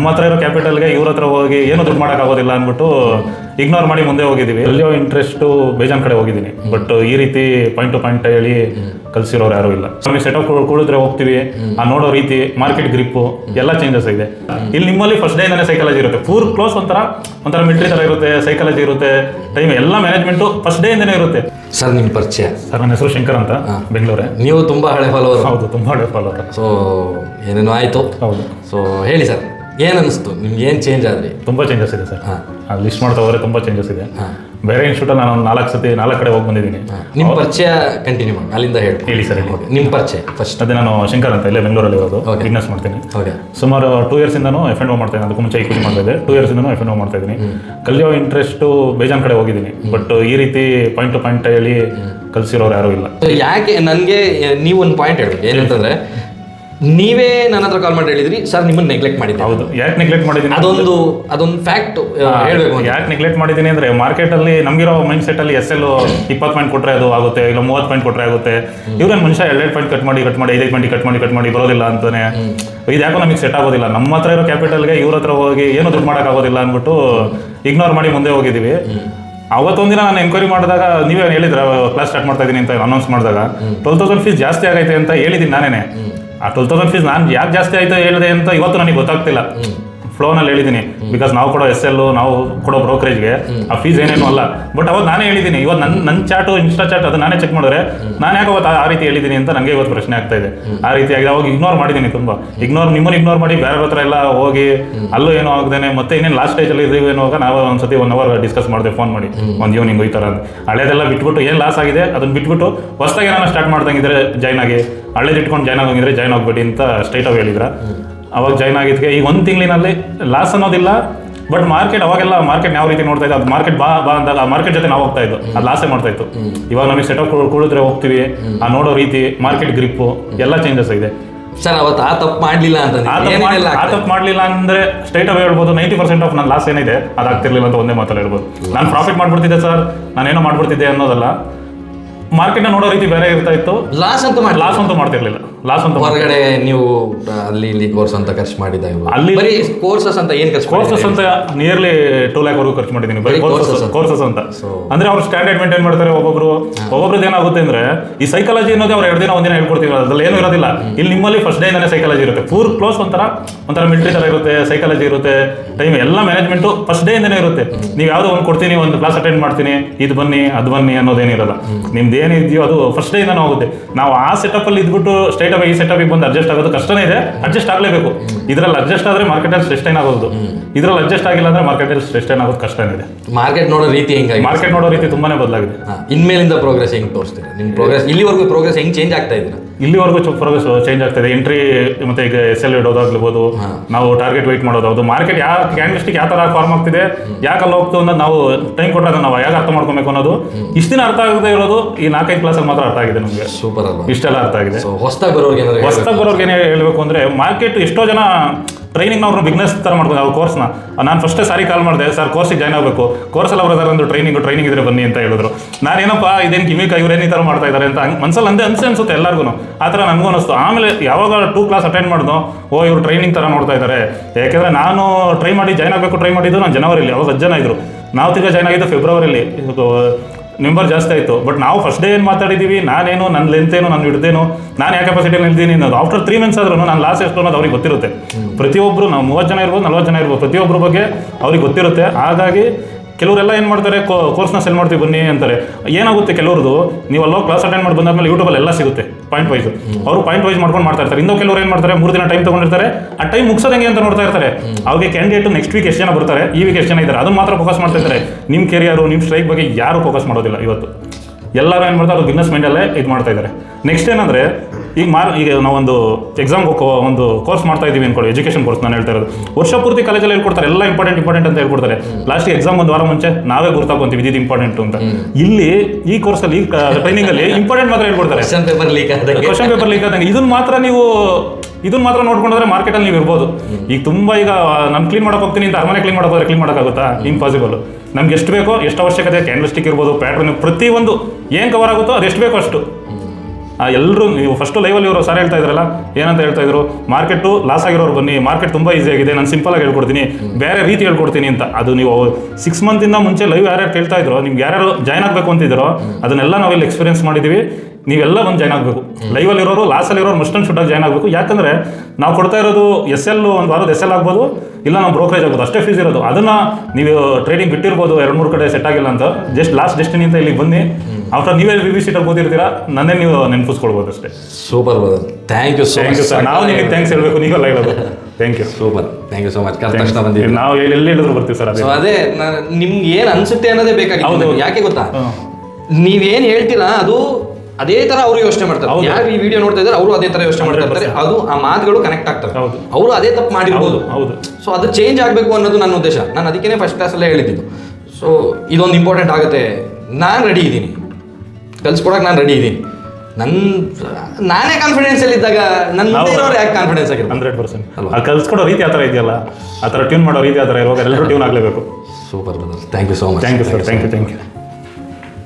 ನಮ್ಮ ಹತ್ರ ಇರೋ ಕ್ಯಾಪಿಟಲ್ಗೆ ಇವ್ರ ಹತ್ರ ಹೋಗಿ ಏನು ದುಡ್ಡು ಮಾಡೋಕ್ಕಾಗೋದಿಲ್ಲ ಅಂದ್ಬಿಟ್ಟು ಇಗ್ನೋರ್ ಮಾಡಿ ಮುಂದೆ ಹೋಗಿದ್ದೀವಿ ಎಲ್ಲಿಯೋ ಇಂಟ್ರೆಸ್ಟು ಬೇಜಾನ್ ಕಡೆ ಹೋಗಿದ್ದೀನಿ ಬಟ್ ಈ ರೀತಿ ಪಾಯಿಂಟ್ ಟು ಪಾಯಿಂಟ್ ಹೇಳಿ ಕಲಿಸಿರೋರು ಯಾರು ಇಲ್ಲ. ನಮಗೆ ಸೆಟಪ್ ಕುಳಿದ್ರೆ ಹೋಗ್ತೀವಿ. ಆ ನೋಡೋ ರೀತಿ ಮಾರ್ಕೆಟ್ ಗ್ರಿಪ್ಪು ಎಲ್ಲ ಚೇಂಜಸ್ ಇದೆ. ಇಲ್ಲಿ ನಿಮ್ಮಲ್ಲಿ ಫಸ್ಟ್ ಡೇ ಡೇಯಿಂದನೇ ಸೈಕಾಲಜಿ ಇರುತ್ತೆ. ಪೂರ್ ಕ್ಲೋಸ್ ಒಂಥರ ಒಂಥರ ಮಿಲ್ಟ್ರಿ ಥರ ಇರುತ್ತೆ ಸೈಕಾಲಜಿ ಇರುತ್ತೆ. ಟೈಮ್ ಎಲ್ಲ ಮ್ಯಾನೇಜ್ಮೆಂಟು ಫಸ್ಟ್ ಡೇಯಿಂದನೇ ಇರುತ್ತೆ. ಸರ್ ನಿಮ್ಮ ಪರಿಚಯ? ಸರ್ ನನ್ನ ಹೆಸರು ಶಂಕರ್ ಅಂತ ಬೆಂಗಳೂರೇ. ನೀವು ತುಂಬ ಹಳೆ ಫಾಲೋವರ್ ಹೌದು ತುಂಬ ಹಳೆ ಫಾಲೋವರ್ ಸೊ ಏನೇನೋ ಆಯಿತು. ಹೌದು. ಸೊ ಹೇಳಿ ಸರ್. ಏನು ಅನಿಸ್ತು ನಿಮ್ಗೆ ಏನು ಚೇಂಜ್ ಆದ್ರಿ? ತುಂಬ ಚೇಂಜಸ್ ಇದೆ ಸರ್. ಹಾಂ. ಲಿಸ್ಟ್ ಮಾಡ್ತಾ ಹೋದ್ರೆ ತುಂಬ ಚೇಂಜಸ್ ಇದೆ. ಹಾಂ. ಬೇರೆ ಇನ್ಸ್ಟಿಟ್ಯೂಟಲ್ಲಿ ನಾನು ಒಂದು ನಾಲ್ಕು ಸತಿ ನಾಲ್ಕು ಕಡೆ ಹೋಗಿ ಬಂದಿದ್ದೀನಿ. ನಿಮ್ಮ ಪರಿಚಯ ಕಂಟಿನ್ಯೂ ಮಾಡಿ. ಅಲ್ಲಿಂದ ಹೇಳಿ ಹೇಳಿ ಸರ್ ಓಕೆ ನಿಮ್ಮ ಪರಿಚಯ ಫಸ್ಟ್ ಅದೇ ನಾನು ಶಂಕರ್ ಅಂತ ಇಲ್ಲೇ ಬೆಂಗಳೂರಲ್ಲಿ ಇರೋದು. ಬಿಸ್ನೆಸ್ ಮಾಡ್ತೀನಿ. ಓಕೆ ಸುಮಾರು ಟೂ ಇಯರ್ಸಿಂದನೂ ಎಫ್ ಎನ್ ಓ ಮಾಡ್ತೀನಿ ಅದಕ್ಕೂ ಮುಂಚೆ ಇಕ್ವಿಟಿ ಮಾಡ್ತಾ ಇದ್ದೆ. ಟೂ ಇಯರ್ಸಿಂದನೂ ಎಫ್ ಎನ್ ಓ ಮಾಡ್ತಾ ಇದ್ದೀನಿ. ಕಲಿಯೋ ಇಂಟ್ರೆಸ್ಟು ಬೇಜಾನ್ ಕಡೆ ಹೋಗಿದ್ದೀನಿ. ಬಟ್ ಈ ರೀತಿ ಪಾಯಿಂಟ್ ಟು ಪಾಯಿಂಟ್ ಹೇಳಿ ಕಲಿಸಿರೋರು ಯಾರೂ ಇಲ್ಲ. ಯಾಕೆ? ನನಗೆ ನೀವು ಒಂದು ಪಾಯಿಂಟ್ ಹೇಳ್ಬೇಕು. ಏನಂತಂದ್ರೆ ನೀವೇ ನನ್ನ ಹತ್ರ ಕಾಲ್ ಮಾಡಿ ಹೇಳಿದ್ರಿ. ಸರ್ ನಿಮ್ಮನ್ನ ನೆಗ್ಲೆಕ್ಟ್ ಮಾಡಿದ್ದೆ ಹೌದು. ಯಾಕೆ ನೆಗ್ಲೆಕ್ಟ್ ಮಾಡಿದ್ದೀನಿ? ಅದೊಂದು ಅದೊಂದು ಫ್ಯಾಕ್ಟ್ ಹೇಳಬೇಕು ಯಾಕೆ ನೆಗ್ಲೆಕ್ಟ್ ಮಾಡಿದ್ದೀನಿ ಅಂದರೆ ಮಾರ್ಕೆಟಲ್ಲಿ ನಮಗಿರೋ ಮೈಂಡ್ ಸೆಟ್ಟಲ್ಲಿ ಎಸ್ ಎಲ್ ಇಪ್ಪತ್ತು ಪಾಯಿಂಟ್ ಕೊಟ್ಟರೆ ಅದು ಆಗುತ್ತೆ ಇಲ್ಲ ಮೂವತ್ತು ಪಾಯಿಂಟ್ ಕೊಟ್ಟರೆ ಆಗುತ್ತೆ. ಇವ್ರೇನು ಮನುಷ್ಯ ಎರಡೆರಡು ಪಾಯಿಂಟ್ ಕಟ್ ಮಾಡಿ ಕಟ್ ಮಾಡಿ ಐದೈದು ಪಾಯಿಂಟ್ ಕಟ್ ಮಾಡಿ ಕಟ್ ಮಾಡಿ ಬರೋದಿಲ್ಲ ಅಂತಾನೆ. ಇದು ಯಾಕೋ ನಮಗೆ ಸೆಟ್ ಆಗೋದಿಲ್ಲ. ನಮ್ಮ ಹತ್ರ ಇರೋ ಕ್ಯಾಪಿಟಲ್ಗೆ ಇವ್ರ ಹತ್ರ ಹೋಗಿ ಏನು ದುಡ್ಡು ಮಾಡೋಕ್ಕಾಗೋದಿಲ್ಲ ಅಂದ್ಬಿಟ್ಟು ಇಗ್ನೋರ್ ಮಾಡಿ ಮುಂದೆ ಹೋಗಿದ್ದೀವಿ. ಅವತ್ತೊಂದಿನ ನಾನು ಎನ್ಕ್ವೈರಿ ಮಾಡಿದಾಗ ನೀವೇ ಹೇಳಿದ್ರ ಕ್ಲಾಸ್ ಸ್ಟಾರ್ಟ್ ಮಾಡ್ತಾ ಇದ್ದೀನಿ ಅಂತ ಅನೌನ್ಸ್ ಮಾಡಿದಾಗ ಟ್ವೆಲ್ ತೌಸಂಡ್ ಫೀಸ್ ಜಾಸ್ತಿ ಆಗೈತೆ ಅಂತ ಹೇಳಿದ್ದೀನಿ ನಾನೇ ಆ ಟ್ವೆಲ್ ತೌಸಂಡ್ ಫೀಸ್ ನಾನು ಯಾಕೆ ಜಾಸ್ತಿ ಆಯಿತು ಹೇಳಿದೆ ಅಂತ ಇವತ್ತು ನನಗೆ ಗೊತ್ತಾಗ್ತಿಲ್ಲ. ಫ್ಲೋನಲ್ಲಿ ಹೇಳಿದ್ದೀನಿ. ಬಿಕಾಸ್ ನಾವು ಕೊಡೋ ಎಸ್ ಎಲ್ ನಾವು ಕೊಡೋ ಬ್ರೋಕರೇಜ್ಗೆ ಆ ಫೀಸ್ ಏನೇನು ಅಲ್ಲ. ಬಟ್ ಅವಾಗ ನಾನೇ ಹೇಳಿದ್ದೀನಿ. ಇವತ್ತು ನನ್ನ ನನ್ನ ಚಾಟು ಇನ್ಸ್ಟಾ ಚಾಟ್ ಅದು ನಾನೇ ಚೆಕ್ ಮಾಡಿದ್ರೆ ನಾನು ಯಾಕೆ ಅವತ್ತು ಆ- ರೀತಿ ಹೇಳಿದ್ದೀನಿ ಅಂತ ನನಗೆ ಇವತ್ತು ಪ್ರಶ್ನೆ ಆಗ್ತಾ ಇದೆ. ಆ ರೀತಿ ಆಗಿದೆ. ಅವಾಗ ಇಗ್ನೋರ್ ಮಾಡಿದ್ದೀನಿ ತುಂಬ. ಇಗ್ನೋರ್ ನಿಮ್ಮನ್ನು ಇಗ್ನೋರ್ ಮಾಡಿ ಬೇರೆ ಹತ್ರ ಎಲ್ಲ ಹೋಗಿ ಅಲ್ಲೂ ಏನೋ ಆಗದೇನೆ ಮತ್ತೆ ಇನ್ನೇನು ಲಾಸ್ಟ್ ಸ್ಟೇಜಲ್ಲಿ ಇದ್ದೀವಿ ಏನೋವಾಗ ನಾವು ಒಂದ್ಸತಿ ಒನ್ ಅವರ್ ಡಿಸ್ಕಸ್ ಮಾಡಿದೆ ಫೋನ್ ಮಾಡಿ. ಒಂದು ಈವ್ನಿಂಗ್ ಅಂತ. ಹಳೇದೆಲ್ಲ ಬಿಟ್ಬಿಟ್ಟು ಏನು ಲಾಸ್ ಆಗಿದೆ ಅದನ್ನ ಬಿಟ್ಬಿಟ್ಟು ಹೊಸದಾಗಿ ನಾನು ಸ್ಟಾರ್ಟ್ ಮಾಡ್ದಂಗಿದ್ರೆ ಜಾಯ್ನ್ ಆಗಿ. ಹಳೇದಿಟ್ಕೊಂಡು ಜಾಯ್ನ್ ಆಗೋಂಗಿದ್ರೆ ಜಾಯ್ನ್ ಆಗ್ಬೇಡಿ ಅಂತ ಸ್ಟ್ರೈಟ್ ಆಗಿ ಹೇಳಿದ್ರ. ಅವಾಗ ಜಾಯ್ನ್ ಆಗಿದ್ದಕ್ಕೆ ಈಗ ಒಂದು ತಿಂಗಳಿನಲ್ಲಿ ಲಾಸ್ ಅನ್ನೋದಿಲ್ಲ ಬಟ್ ಮಾರ್ಕೆಟ್ ಅವಾಗೆಲ್ಲ ಮಾರ್ಕೆಟ್ ಯಾವ ರೀತಿ ನೋಡ್ತಾ ಇದ್ದೆ ಅದು ಮಾರ್ಕೆಟ್ ಬಾ ಬಾ ಅಂದಾಗ ಆ ಮಾರ್ಕೆಟ್ ಜೊತೆ ನಾವು ಹೋಗ್ತಾ ಇದ್ದು ಅದು ಲಾಸೇ ಮಾಡ್ತಾ ಇತ್ತು. ಇವಾಗ ನಮಗೆ ಸೆಟಪ್ ಕುಳಿದ್ರೆ ಹೋಗ್ತೀವಿ. ಆ ನೋಡೋ ರೀತಿ ಮಾರ್ಕೆಟ್ ಗ್ರಿಪ್ಪು ಎಲ್ಲ ಚೇಂಜಸ್ ಇದೆ ಸರ್ ಅವತ್ತು ಆ ತಪ್ಪು ಮಾಡಲಿಲ್ಲ ಅಂತ ಆ ತಪ್ಪು ಮಾಡಲಿಲ್ಲ ಅಂದ್ರೆ ಸ್ಟ್ರೈಟ್ ಅವೇ ಹೇಳ್ಬೋದು ನೈಂಟಿ ಪರ್ಸೆಂಟ್ ಆಫ್ ನನ್ನ ಲಾಸ್ ಏನಿದೆ ಅದಾಗ್ತಿರ್ಲಿಲ್ಲ ಅಂತ ಒಂದೇ ಮಾತಲ್ಲಿ ಹೇಳ್ಬೋದು. ನಾನು ಪ್ರಾಫಿಟ್ ಮಾಡ್ಬಿಡ್ತಿದ್ದೆ ಸರ್ ನಾನೇನೋ ಮಾಡ್ಬಿಡ್ತಿದ್ದೆ ಅನ್ನೋದಲ್ಲ. ಮಾರ್ಕೆಟ್ನ ನೋಡೋ ರೀತಿ ಬೇರೆ ಇರ್ತಾ ಇತ್ತು. ಲಾಸ್ ಅಂತ ಮಾಡಿ ಲಾಸ್ ಅಂತೂ ಮಾಡ್ತಿರ್ಲಿಲ್ಲ. ಲಾಸ್ ಅಂತ ಹೊರಗಡೆ ನೀವು ಅಲ್ಲಿ ಇಲ್ಲಿ ಕೋರ್ಸ್ ಅಂತ ಖರ್ಚು ಮಾಡಿದ್ದ ಅಲ್ಲಿ- ಬರೀ ಕೋರ್ಸಸ್ ಅಂತ ಏನ್ ಖರ್ಚು ಕೋರ್ಸಸ್ ಅಂತ ನಿಯರ್ಲಿ ಟೂ ಲ್ಯಾಕ್ ವರೆಗೂ ಖರ್ಚು ಮಾಡಿದ್ದೀನಿ. ಬರೀ ಕೋರ್ಸಸ್ ಅಂತ. ಕೋರ್ಸಸ್ ಅಂತ. ಅಂದ್ರೆ ಅವ್ರು ಸ್ಟ್ಯಾಂಡರ್ಡ್ ಮೇಂಟೈನ್ ಮಾಡ್ತಾರೆ ಒಬ್ಬೊಬ್ರು. ಒಬ್ಬೊಬ್ರದ್ದು ಏನಾಗುತ್ತೆ ಅಂದ್ರೆ ಈ ಸೈಕಾಲಜಿ ಅನ್ನೋದೇ ಅವ್ರು ಎರಡು ದಿನ ಒಂದಿನ ಹೇಳ್ಕೊಡ್ತೀವಿ. ಅದ್ರಲ್ಲಿ ಏನು ಇರೋದಿಲ್ಲ. ಇಲ್ಲಿ ನಿಮ್ಮಲ್ಲಿ ಫಸ್ಟ್ ಡೇ ಇಂದಾನೆ ಸೈಕಾಲಜಿ ಇರುತ್ತೆ. ಪೂರ್ ಕ್ಲೋಸ್ ಒಂಥರ ಒಂಥರ ಮಿಲ್ಟ್ರಿ ಥರ ಇರುತ್ತೆ ಸೈಕಾಲಜಿ ಇರುತ್ತೆ. ಟೈಮ್ ಎಲ್ಲ ಮ್ಯಾನೇಜ್ಮೆಂಟು ಫಸ್ಟ್ ಡೇ ಇಂದಾನೆ ಇರುತ್ತೆ. ನೀವು ಯಾವುದೋ ಒಂದು ಕೊಡ್ತೀನಿ ಒಂದು ಕ್ಲಾಸ್ ಅಟೆಂಡ್ ಮಾಡ್ತೀನಿ ಇದು ಬನ್ನಿ ಅದು ಬನ್ನಿ ಅನ್ನೋದೇನಿರಲ್ಲ ನಿಮ್ದು ಏನಿದೆಯೋ ಅದು ಫಸ್ಟ್ ಡೇಯಿಂದನೇ ಹೋಗುತ್ತೆ. ನಾವು ಆ ಸೆಟಪ್ಪಲ್ಲಿ ಇದ್ಬಿಟ್ಟು ಸ್ಟೇಟ್ ಆಗಿ ಈ ಸೆಟಪಿಗೆ ಬಂದು ಅಡ್ಜಸ್ಟ್ ಆಗೋದು ಕಷ್ಟನೇ ಇದೆ. ಅಡ್ಜಸ್ಟ್ ಆಗಲೇಬೇಕು. ಇದರಲ್ಲಿ ಅಡ್ಜಸ್ಟ್ ಆದರೆ ಮಾರ್ಕೆಟಲ್ಲಿ ಸ್ಟ್ರೆಸ್ಟೈನ್ ಆಗೋದು. ಇದರಲ್ಲಿ ಅಡ್ಜಸ್ಟ್ ಆಗಿಲ್ಲ ಅಂದ್ರೆ ಮಾರ್ಕೆಟಲ್ಲಿ ಸ್ಟ್ರೆಸ್ ಆಗೋದು ಕಷ್ಟ ಇದೆ. ಮಾರ್ಕೆಟ್ ನೋಡೋ ರೀತಿ ಹೆಂಗಾಗಿ ಮಾರ್ಕೆಟ್ ನೋಡೋ ರೀತಿ ತುಂಬಾನೇ ಬದಲಾಗಿದೆ. ಇನ್ಮೇಲಿಂದ ಪ್ರೋಗ್ರೆಸ್ ಹೆಂಗ್ ತೋರಿಸ್ತೀರಾ? ನಿಮ್ ಪ್ರೋಗ್ರೆಸ್ ಇಲ್ಲಿವರೆಗೂ ಪ್ರೋಗ್ರೆಸ್ ಹೆಂಗ್ ಚೇಂಜ್ ಆಗ್ತಾ ಇದೆ ಇಲ್ಲಿವರೆಗೂ ಪ್ರೋಗ್ರೆಸ್ ಚೇಂಜ್ ಆಗ್ತದೆ ಎಂಟ್ರಿ ಮತ್ತೆ ಈಗ ಎಸ್ ಎಲ್ ಇಡೋದಾಗ್ಲಿರ್ಬೋದು ನಾವು ಟಾರ್ಗೆಟ್ ವೈಟ್ ಮಾಡೋದು ಮಾರ್ಕೆಟ್ ಯಾವ ಕ್ಯಾಂಡಿಸ್ಟಿಕ್ ಯಾವ ತರ ಫಾರ್ಮ್ ಆಗ್ತಿದೆ ಯಾಕೆ ಅಲ್ಲಿ ಹೋಗ್ತು ಅನ್ನೋದು ನಾವು ಟೈಮ್ ಕೊಟ್ಟರೆ ಅದನ್ನ ನಾವು ಯಾಕೆ ಅರ್ಥ ಮಾಡ್ಕೊಬೇಕು ಅನ್ನೋದು ಇಷ್ಟು ದಿನ ಅರ್ಥ ಆಗದೆ ಇರೋದು ಈ ನಾಲ್ಕೈದು ಕ್ಲಾಸಲ್ಲಿ ಮಾತ್ರ ಅರ್ಥ ಆಗಿದೆ ನಮಗೆ. ಸೂಪರ್ ಇಷ್ಟೆಲ್ಲ ಅರ್ಥ ಆಗಿದೆ. ಹೊಸದಾಗಿ ಬರೋರ್ಗೆ? ಹೊಸ್ದಾಗಿ ಬರೋರ್ಗೆ ಏನೇ ಹೇಳಬೇಕು ಅಂದರೆ ಮಾರ್ಕೆಟ್ ಎಷ್ಟೋ ಜನ ಟ್ರೈನಿಂಗ್ ಅವ್ರನ್ನ ಬಿಗ್ನೆಸ್ ಥರ ಮಾಡ್ಕೊಂಡು ಅವ್ರ ಕೋರ್ಸ್ನ ನಾನು ಫಸ್ಟೇ ಸಾರಿ ಕಾಲ್ ಮಾಡಿದೆ, ಸರ್ ಕೋರ್ಸಿಗೆ ಜಾಯ್ನ್ ಆಗಬೇಕು. ಕೋರ್ಸಲ್ಲಿ ಅವ್ರ ಒಂದು ಟ್ರೈನಿಂಗ್ ಟ್ರೈನಿಂಗ್ ಇದ್ರೆ ಬನ್ನಿ ಅಂತ ಹೇಳಿದ್ರು. ನಾನೇನಪ್ಪ ಇದೇನು ಕಿಮಿಕ ಇವ್ರೇನು ಈ ಥರ ಮಾಡ್ತಾ ಇದ್ದಾರೆ ಅಂತ ಮನಸ್ಸಲ್ಲಿ ಮನ್ಸಲ್ಲಿ ಅಂದೇ ಅನ್ಸೆ ಅನ್ಸುತ್ತೆ ಎಲ್ಲರಿಗೂ ಆ ಥರ ನನಗೂ ಅನಿಸ್ತು. ಆಮೇಲೆ ಯಾವಾಗ ಟೂ ಕ್ಲಾಸ್ ಅಟೆಂಡ್ ಮಾಡಿದ್ನೋ ಓ, ಇವ್ರು ಟ್ರೈನಿಂಗ್ ಥರ ನೋಡ್ತಾ ಇದ್ದಾರೆ ಯಾಕೆಂದರೆ ನಾನು ಟ್ರೈ ಮಾಡಿ ಜಾಯ್ನ್ ಆಗಬೇಕು ಟ್ರೈ ಮಾಡಿದ್ದು ನಾನು ಜನವರಿಲಿ ಅವಾಗ ಜನ ಇದ್ದರು ನಾವು ತಿರ್ಗಾ ಜಾಯ್ನ್ ಆಗಿದ್ದು ಫೆಬ್ರವರಿಲಿ ನಂಬರ್ ಜಾಸ್ತಿ ಆಯಿತು. ಬಟ್ ನಾವು ಫಸ್ಟ್ ಡೇ ಏನು ಮಾತಾಡಿದ್ದೀವಿ ನಾನೇನು ನನ್ನ ಲೆಂತ್ ಏನು ನನ್ನ ಹಿಡ್ದೇನು ನಾನು ಯಾವ ಕೆಪಾಸಿಟಿಯಲ್ಲಿ ನಿಲ್ತೀನಿ ಅನ್ನೋದು. ಆಫ್ಟರ್ ತ್ರೀ ಮಂತ್ಸ್ ಆದ್ರೂ ನಾನು ಲಾಸ್ ಎಷ್ಟು ಅನ್ನೋದು ಅವ್ರಿಗೆ ಗೊತ್ತಿರುತ್ತೆ. ಪ್ರತಿಯೊಬ್ಬರು ನಾವು ಮೂವತ್ತು ಜನ ಇರ್ಬೋದು ನಲ್ವತ್ತು ಜನ ಇರ್ಬೋದು ಪ್ರತಿಯೊಬ್ಬರ ಬಗ್ಗೆ ಅವ್ರಿಗೆ ಗೊತ್ತಿರುತ್ತೆ. ಹಾಗಾಗಿ ಕೆಲವರೆಲ್ಲ ಏನು ಮಾಡ್ತಾರೆ ಕೋರ್ಸ್ನ ಸೆಲ್ ಮಾಡ್ತೀವಿ ಬನ್ನಿ ಅಂತಾರೆ. ಏನಾಗುತ್ತೆ ಕೆಲವ್ರದ್ದು ನೀವು ಅಲ್ಲೋ ಕ್ಲಾಸ್ ಅಟೆಂಡ್ ಮಾಡಿ ಬಂದಾದ್ಮೇಲೆ ಯೂಟ್ಯೂಬಲ್ಲಿ ಎಲ್ಲ ಸಿಗುತ್ತೆ ಪಾಯಿಂಟ್ ವೈಸ್ ಅವರು ಪಾಯಿಂಟ್ ವೈಸ್ ಮಾಡ್ಕೊಂಡು ಮಾಡ್ತಾ ಇರ್ತಾರೆ. ಇನ್ನೂ ಕೆಲವರು ಏನು ಮಾಡ್ತಾರೆ ಮೂರು ದಿನ ಟೈಮ್ ತಗೊಂಡಿರ್ತಾರೆ. ಆ ಟೈಮ್ ಮುಗಿಸೋದಂಗೆ ಅಂತ ನೋಡ್ತಾ ಇರ್ತಾರೆ. ಅವ್ರಿಗೆ ಕ್ಯಾಂಡಿಡೇಟ್ ನೆಕ್ಸ್ಟ್ ವೀಕ್ ಎಷ್ಟು ಜನ ಬರ್ತಾರೆ ಈ ವೀಕ್ ಎಷ್ಟು ಜನ ಇದ್ದಾರೆ ಅದನ್ನು ಮಾತ್ರ ಫೋಕಸ್ ಮಾಡ್ತಾ ಇರ್ತಾರೆ. ನಿಮ್ಮ ಕೆರಿಯರು ನಿಮ್ಮ ಸ್ಟ್ರೈಕ್ ಬಗ್ಗೆ ಯಾರು ಫೋಕಸ್ ಮಾಡೋದಿಲ್ಲ ಇವತ್ತು. ಎಲ್ಲರೂ ಏನು ಮಾಡ್ತಾರೆ ಬಿಸ್ನೆಸ್ ಮೈಂಡಲ್ಲೇ ಇದು ಮಾಡ್ತಾ ಇದ್ದಾರೆ ನೆಕ್ಸ್ಟ್ ಏನಂದರೆ ಈಗ ಮಾರ್ ಈಗ ನಾವೊಂದು ಎಕ್ಸಾಮ್ ಒಂದು ಕೋರ್ಸ್ ಮಾಡ್ತಾ ಇದ್ದೀವಿ ಅನ್ಕೊಳ್ಳಿ ಎಜುಕೇಷನ್ ಕೋರ್ಸ್ ನಾನು ಹೇಳ್ತಾ ಇರೋದು. ವರ್ಷ ಪೂರ್ತಿ ಕಾಲೇಜಲ್ಲಿ ಹೇಳ್ಕೊಡ್ತಾರೆ ಎಲ್ಲ ಇಂಪಾರ್ಟೆಂಟ್ ಇಂಪಾರ್ಟೆಂಟ್ ಅಂತ ಹೇಳ್ಕೊಡ್ತಾರೆ. ಲಾಸ್ಟ್ ಎಕ್ಸಾಮ್ ಒಂದು ವಾರ ಮುಂಚೆ ನಾವೇ ಗುರ್ತಾಕೊಂತೀವಿ ಇದು ಇಂಪಾರ್ಟೆಂಟ್ ಅಂತ. ಇಲ್ಲಿ ಈ ಕೋರ್ಸಲ್ಲಿ ಈ ಟ್ರೈನಿಂಗಲ್ಲಿ ಇಂಪಾರ್ಟೆಂಟ್ ಮಾತ್ರ ಹೇಳ್ಕೊಡ್ತಾರೆ. ಕ್ವಶನ್ ಪೇಪರ್ ಲೀಕ್ ಆದಂಗೆ. ಇದನ್ನ ಮಾತ್ರ ನೀವು ಇದನ್ನ ಮಾತ್ರ ನೋಡ್ಕೊಂಡ್ರೆ ಮಾರ್ಕೆಟಲ್ಲಿ ನೀವು ಇರ್ಬೋದು ಈಗ ತುಂಬ ಈಗ ನಾನು ಕ್ಲೀನ್ ಮಾಡಕ್ಕೆ ಹೋಗ್ತೀನಿ ಅಂತ ಅರಮನೆ ಕ್ಲೀನ್ ಮಾಡೋದ್ರೆ ಕ್ಲೀನ್ ಮಾಡೋಕ್ಕಾಗುತ್ತಾ? ಇಂಪಾಸಿಬಲ್ ನಮ್ಗೆ ಎಷ್ಟು ಬೇಕೋ ಎಷ್ಟು ಅವಶ್ಯಕತೆ ಕ್ಯಾನ್ವಸ್ಟಿಕ್ ಇರ್ಬೋದು ಪ್ಯಾಟ್ರನ್ ಒಂದು ಏನು ಕವರ್ ಆಗುತ್ತೋ ಅದು ಎಷ್ಟು ಬೇಕೋ ಅಷ್ಟು. ಎಲ್ಲರೂ ನೀವು ಫಸ್ಟ್ ಲೈವಲ್ಲಿ ಇವರು ಸರ್ ಹೇಳ್ತಾ ಇದ್ರಲ್ಲ ಏನಂತ ಹೇಳ್ತಾ ಇದ್ರು? ಮಾರ್ಕೆಟು ಲಾಸ್ ಆಗಿರೋರು ಬನ್ನಿ ಮಾರ್ಕೆಟ್ ತುಂಬ ಈಸಿ ಆಗಿದೆ ನಾನು ಸಿಂಪಲ್ ಆಗಿ ಹೇಳ್ಕೊಡ್ತೀನಿ ಬೇರೆ ರೀತಿ ಹೇಳ್ಕೊಡ್ತೀನಿ ಅಂತ. ಅದು ನೀವು ಸಿಕ್ಸ್ ಮಂತಿಂದ ಮುಂಚೆ ಲೈವ್ ಯಾರ್ಯಾರು ಕೇಳ್ತಾ ಇದ್ರು ನಿಮ್ಗೆ ಯಾರ್ಯಾರು ಜಾಯ್ನ್ ಆಗಬೇಕು ಅಂತಿದ್ರು ಅದನ್ನೆಲ್ಲ ನಾವೆಲ್ಲ ಎಕ್ಸ್ಪೀರಿಯನ್ಸ್ ಮಾಡಿದ್ದೀವಿ ನೀವೆಲ್ಲ ಬಂದು ಜಾಯ್ನ್ ಆಗಬೇಕು. ಲೈವಲ್ಲಿ ಇರೋರು ಲಾಸಲ್ಲಿ ಇರೋರು ಮಸ್ಟನ್ ಅಂಡ್ ಶುಡ್ ಜಾಯ್ನ್ ಆಗಬೇಕು. ಯಾಕಂದ್ರೆ ನಾವು ಕೊಡ್ತಾ ಇರೋದು ಎಸ್ ಎಲ್ ಒಂದು ವಾರದ ಎಸ್ ಎಲ್ ಆಗ್ಬೋದು ಇಲ್ಲ ನಾವು ಬ್ರೋಕರೇಜ್ ಆಗ್ಬೋದು ಅಷ್ಟೇ ಫೀಸ್ ಇರೋದು. ಅದನ್ನ ನೀವು ಟ್ರೇಡಿಂಗ್ ಬಿಟ್ಟಿರ್ಬೋದು ಎರಡು ಮೂರು ಕಡೆ ಸೆಟ್ ಆಗಿಲ್ಲ ಅಂತ ಜಸ್ಟ್ ಲಾಸ್ಟ್ ಡೆಸ್ಟಿನಿ ಅಂತ ಇಲ್ಲಿಗೆ ಬನ್ನಿ. ಆಫ್ಟರ್ ನೀವೇ ವಿ ವಿ ಸೀಟಲ್ಲಿ ಕೂತಿರ್ತೀರಾ ನನ್ನೇ ನೀವು ನೆನಪಿಸ್ಕೊಳ್ಬೋದು ಅಷ್ಟೇ. Super brother thank you so thank you sir ನಾವು ನಿಮಗೆ ಥ್ಯಾಂಕ್ಸ್ ಹೇಳ್ಬೇಕು ನೀವೆಲ್ಲ ಹೇಳೋದು. Thank you super thank you so much ತಕ್ಷಣ ಬಂದಿದ್ದೀವಿ ನಾವು ಎಲ್ಲಿ ಹೇಳಿದ್ರು ಬರ್ತೀವಿ ಸರ್ ಅದೇ. ಸೊ ಅದೇ ನಿಮ್ಗೆ ಏನು ಅನ್ಸುತ್ತೆ ಅನ್ನೋದೇ ಬೇಕಾಗಿತ್ತು. ಯಾಕೆ ಗೊತ್ತಾ? ನೀವೇನ್ ಹೇಳ್ತೀರಾ ಅದು ಅದೇ ತರ ಅವರು ಯೋಚನೆ ಮಾಡ್ತಾರೆ. ಯಾರು ಈ ವಿಡಿಯೋ ನೋಡ್ತಾ ಇದ್ದಾರೆ ಅವರು ಅದೇ ತರ ಯೋಚನೆ ಮಾಡ್ತಾ ಇರ್ತಾರೆ. ಅದು ಆ ಮಾತುಗಳು ಕನೆಕ್ಟ್ ಆಗ್ತಾರೆ. ಅವರು ಅದೇ ತಪ್ಪು ಮಾಡಿರ್ಬೋದು. ಹೌದು ಸೊ ಅದು ಚೇಂಜ್ ಆಗಬೇಕು ಅನ್ನೋದು ನನ್ನ ಉದ್ದೇಶ. ನಾನು ಅದಕ್ಕೇ ಫಸ್ಟ್ ಕ್ಲಾಸಲ್ಲೇ ಹೇಳಿದ್ದು. ಸೊ ಇದೊಂದು ಇಂಪಾರ್ಟೆಂಟ್ ಆಗುತ್ತೆ. ನಾನು ರೆಡಿ ಇದ್ದೀನಿ. ಕಲ್ಸ್ಕೊಡಕ್ಕೆ ನಾನು ರೆಡಿ ಇದ್ದೀನಿ. ನನ್ನ ನಾನೇ ಕಾನ್ಫಿಡೆನ್ಸ್ ಅಲ್ಲಿ ಇದ್ದಾಗ ನನ್ನ ಮುಂದೆ. ಯಾಕೆ ಕಾನ್ಫಿಡೆನ್ಸ್ ಆಗಿರೋ ಹಂಡ್ರೆಡ್ ಪರ್ಸೆಂಟ್. ಅಲ್ವಾ? ಆ ಕಲ್ಸ್ಕೊಡೋ ರೀತಿ ಆ ಥರ ಇದೆಯಲ್ಲ? ಆ ಥರ ಟ್ಯೂನ್ ಮಾಡೋ ರೀತಿ ಆ ಥರ ಇರುವಾಗ ಎಲ್ಲರೂ ಟ್ಯೂನ್ ಆಗಲೇಬೇಕು. Super brother thank you so much thank you sir thank you thank you